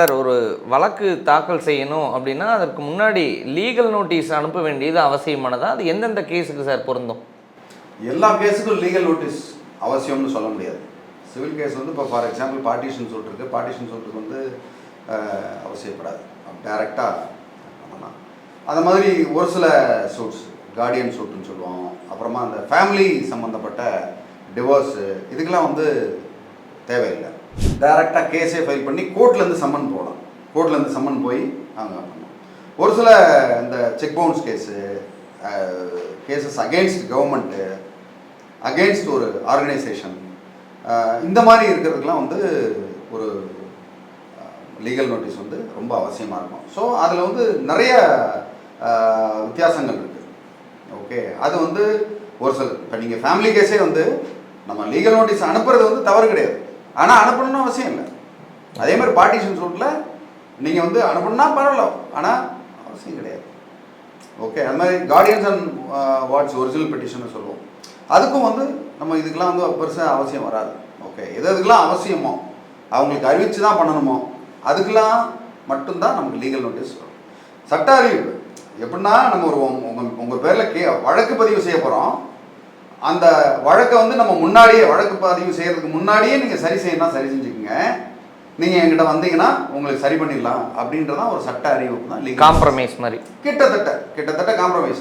Sir ஒரு வழக்கு தாக்கல் செய்யணும் அப்படின்னா அதற்கு முன்னாடி லீகல் நோட்டீஸ் அனுப்ப வேண்டியது அவசியமானதா? அது எந்தெந்த கேஸுக்கு சார் பொருந்தும்? எல்லா கேஸுக்கும் லீகல் நோட்டீஸ் அவசியம்னு சொல்ல முடியாது. சிவில் கேஸ் வந்து இப்போ ஃபார் எக்ஸாம்பிள் பார்ட்டிஷன் சூட் இருக்குது பார்ட்டிஷன் சொல்றதுக்கு வந்து அவசியப்படாது. டைரெக்டாக பண்ணலாம். அந்த மாதிரி ஒரு சில சூட்ஸ் கார்டியன் சூட்டுன்னு சொல்லுவோம். அப்புறமா அந்த ஃபேமிலி சம்மந்தப்பட்ட டிவோர்ஸு இதுக்கெல்லாம் வந்து தேவையில்லை. டைரெக்டாக கேஸே ஃபைல் பண்ணி கோர்ட்லேருந்து சம்மன் போகலாம் கோர்ட்லேருந்து சம்மன் போய் அவங்க பண்ணலாம் ஒரு சில இந்த cheque bounce case cases against government against ஒரு ஆர்கனைசேஷன் இந்த மாதிரி இருக்கிறதுக்கெலாம் வந்து ஒரு லீகல் நோட்டீஸ் வந்து ரொம்ப அவசியமாக இருக்கும். ஸோ அதில் வந்து நிறைய வித்தியாசங்கள் இருக்குது ஓகே அது வந்து ஒரு சில இப்போ நீங்கள் ஃபேமிலி கேஸே வந்து நம்ம லீகல் நோட்டீஸ் அனுப்புறது வந்து தவறு கிடையாது. ஆனால் அனுப்பணும்னு அவசியம் இல்லை. அதே மாதிரி பார்ட்டிஷன் சூட்டில் நீங்கள் வந்து அனுப்பணும்னா பரவாயில்ல. ஆனால் அவசியம் கிடையாது. ஓகே அது மாதிரி guardians and wards original petition சொல்லுவோம். அதுக்கும் வந்து நம்ம இதுக்கெல்லாம் வந்து பெருசாக அவசியம் வராது. ஓகே எது எதுக்கெல்லாம் அவசியமோ அவங்களுக்கு அறிவிச்சு தான் பண்ணணுமோ அதுக்கெல்லாம் மட்டும்தான் நமக்கு லீகல் நோட்டீஸ் வரும். சட்ட அறிவு எப்படின்னா நம்ம ஒரு உங்கள் உங்கள் பேரில் கே வழக்கு பதிவு செய்ய போகிறோம் அந்த வழக்கை வந்து நம்ம முன்னாடியே வழக்கு பதிவு செய்யறதுக்கு முன்னாடியே நீங்கள் சரி செய்யணும் சரி செஞ்சுக்கோங்க. நீங்கள் என்கிட்ட வந்தீங்கன்னா உங்களுக்கு சரி பண்ணிடலாம் அப்படின்றதான் ஒரு சட்ட அறிவிப்பு தான். காம்ப்ரமைஸ் மாதிரி. கிட்டத்தட்ட கிட்டத்தட்ட காம்ப்ரமைஸ்